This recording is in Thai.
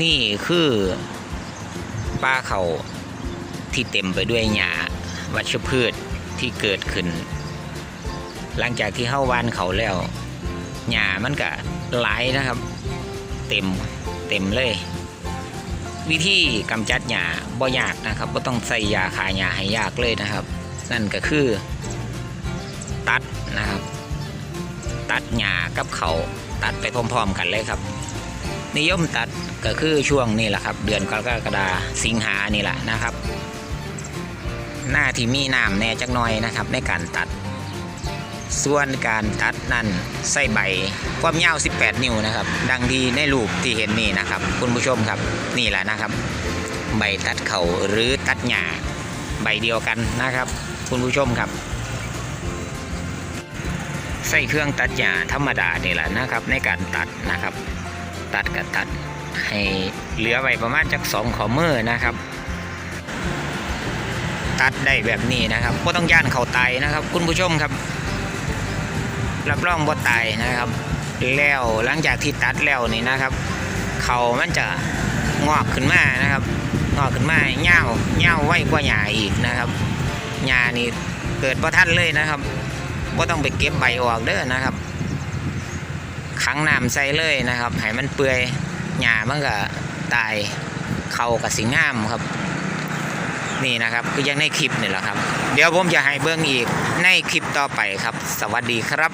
นี่คือป้าเขาที่เต็มไปด้วยหญ้าวัชพืชที่เกิดขึ้น หลังจากที่เข้าวานเขาแล้วหญ้ามันก็หลายนะครับ เต็มเต็มเลย วิธีกำจัดหญ้าบ่ยากนะครับบ่ต้องใส่ยาฆ่าหญ้าให้ยากเลยนะครับ นั่นก็คือตัดนะครับ ตัดหญ้ากับเขาตัดไปพร้อม ๆ กันเลยครับ นิยมตัดก็คือช่วงนี้แหละครับ เดือนกรกฎาสิงหานี่แหละนะครับ หน้าที่มีน้ำแน่จักหน่อยนะครับ ในการตัด ส่วนการตัดนั่นใส่ใบความยาว 18 นิ้วนะครับ ดังที่ในรูปที่เห็นนี่นะครับ คุณผู้ชมครับนี่แหละนะครับ ใบตัดเขาหรือตัดหญ้าใบเดียวกันนะครับ คุณผู้ชมครับใส่เครื่องตัดหญ้าธรรมดานี่แหละนะครับ ในการตัดนะครับ ตัดกับตัดให้เหลือไว้ประมาณจักสองขอมือนะครับ ตัดได้แบบนี้นะครับก็ต้องย่านเขาตายนะครับ คุณผู้ชมครับ รับรองบ่ตายนะครับ แล้วหลังจากที่ตัดแล้วนี่นะครับเขามันจะงอกขึ้นมานะครับงอกขึ้นมาเง่าเง่าไว้กว่าหญ้าอีกนะครับหญ้านี่เกิดบ่ทันเลยนะครับบ่ต้องไปเก็บใบออกเด้อนะครับ ขังน้ำใส่เลยนะครับให้มันเปื่อยหญ้ามันก็ตายเขากับสิงามครับ นี่นะครับคือยังในคลิปนี่แหละครับ เดี๋ยวผมจะให้เบื้องอีกในคลิปต่อไปครับ สวัสดีครับ